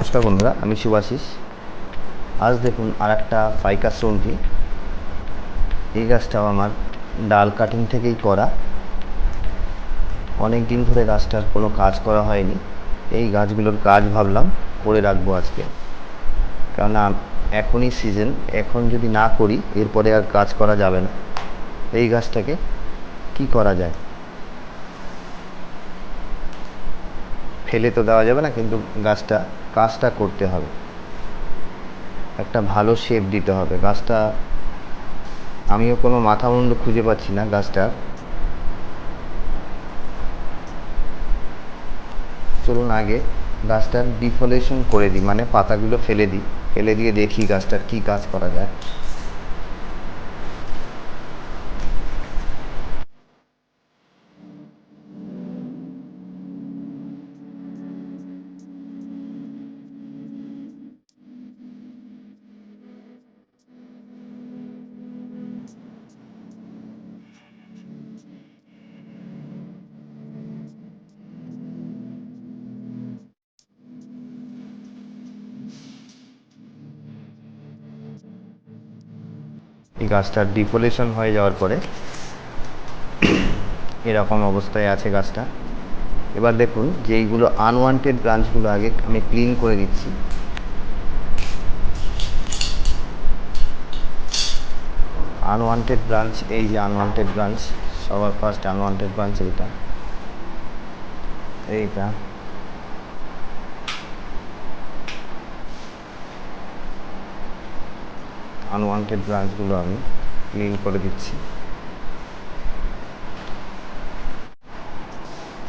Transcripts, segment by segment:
নমস্কার বন্ধুরা, আমি শুভাশিস আজ দেখুন আর একটা ফাইকাস রঞ্জি এই গাছটাও আমার ডাল কাটিং থেকেই করা। অনেক দিন ধরে গাছটার কোনো কাজ করা হয়নি। এই গাছগুলোর কাজ ভাবলাম করে রাখব আজকে। কেননা, এখনই সিজন এখন যদি না করি, এরপরে আর কাজ করা যাবে না। এই গাছটাকে কি করা যায়? ফেলে তো দেওয়া যাবে না, কিন্তু গাছটা কাজটা করতে হবে। একটা ভালো শেপ দিতে হবে। গাছটা, আমিও কোনো মাথা মুন্ড খুঁজে পাচ্ছি না গাছটা। চলুন আগে গাছটার ডিফলেশন করে দিই মানে পাতাগুলো ফেলে দিই। ফেলে দিয়ে দেখি গাছটার কী কাজ করা যায়। এই গাছটার ডিপোলেশন হয়ে যাওয়ার পরে এরকম অবস্থায় আছে গাছটা। এবার দেখুন যে এইগুলো আনওয়ান্টেড ব্রাঞ্চগুলো আগে আমি ক্লিন করে দিচ্ছি। আনওয়ান্টেড ব্রাঞ্চ এই যে আনওয়ান্টেড ব্রাঞ্চ সবার ফার্স্ট আনওয়ান্টেড ব্রাঞ্চ এইটা। এইটা। আনওয়ান্টেড ব্রাঞ্চগুলো আমি ক্লিন করে দিচ্ছি।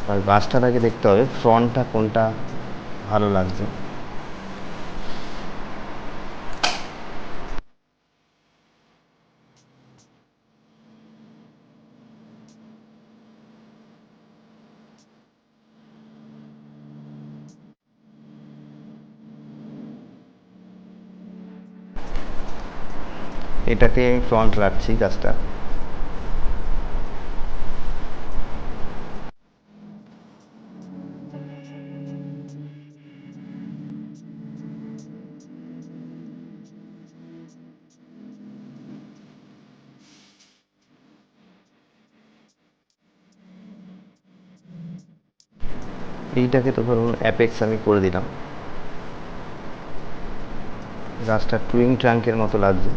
আর গাছটার আগে দেখতে হবে ফ্রন্টটা কোনটা ভালো লাগছে? এটাকে আমি ফ্রন্ট রাখছি গাছটা। এইটাকে তো ধরুন অ্যাপেক্স আমি করে দিলাম। গাছটা টুইং ট্রাঙ্কের মতো লাগছে।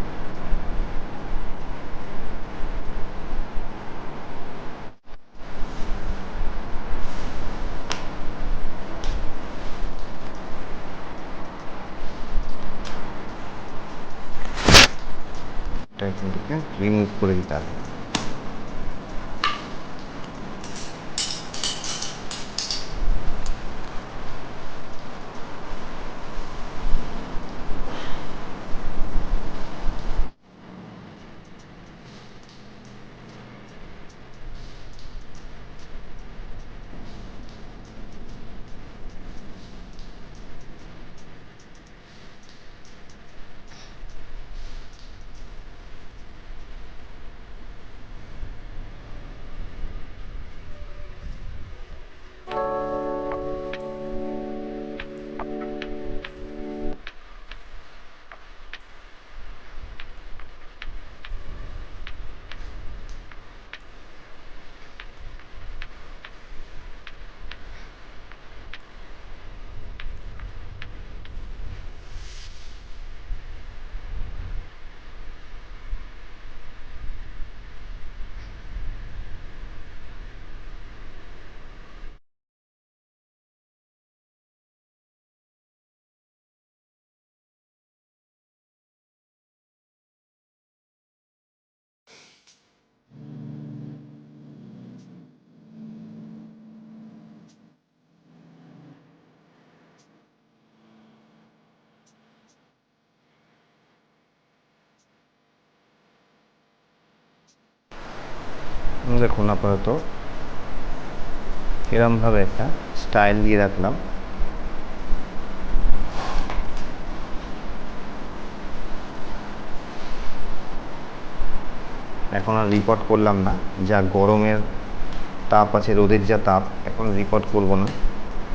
এটা এখান থেকে রিমুভ দেখুন আপাতত। এরমভাবে একটা স্টাইল দিয়ে রাখলাম। এখন আর রিপোর্ট করলাম না। যা গরমের তাপ আছে, রোদের যা তাপ, এখন রিপোর্ট করব না।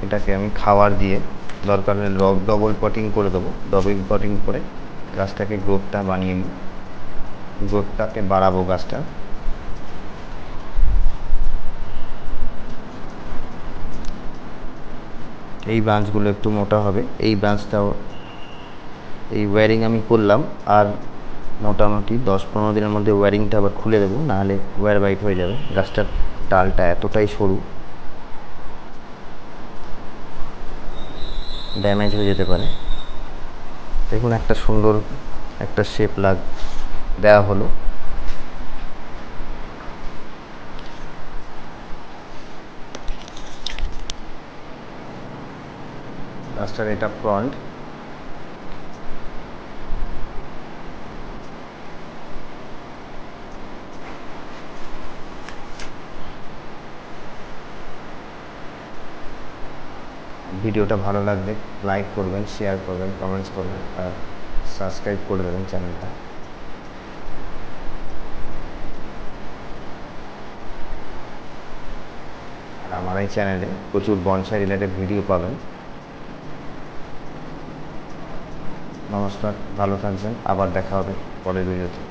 এটাকে আমি খাবার দিয়ে দরকার হলে ডবল পটিং করে দেবো। ডবল পটিং করে গাছটাকে গ্রোথটা বানিয়ে নিই। গ্রোথটাকে বাড়াবো গাছটা। এই ব্রাঞ্চগুলো একটু মোটা হবে। এই ব্রাঞ্চটাও, এই ওয়্যারিং আমি করলাম আর মোটামুটি দশ পনেরো দিনের মধ্যে ওয়্যারিংটা আবার খুলে দেবো, নাহলে ওয়্যার বাইট হয়ে যাবে। গাছটার ডালটা এতটাই সরু, ড্যামেজ হয়ে যেতে পারে। দেখুন একটা সুন্দর একটা শেপ লাগ দেওয়া হলো। গাছটার এটা ফ্রন্ট ভিডিওটা ভালো লাগলে লাইক করবেন শেয়ার করবেন কমেন্টস করবেন, আর সাবস্ক্রাইব করে দেবেন চ্যানেলটা আর আমার এই চ্যানেলে প্রচুর বনসাই রিলেটেড ভিডিও পাবেন। নমস্কার ভালো থাকবেন আবার দেখা হবে পরের ভিডিওতে।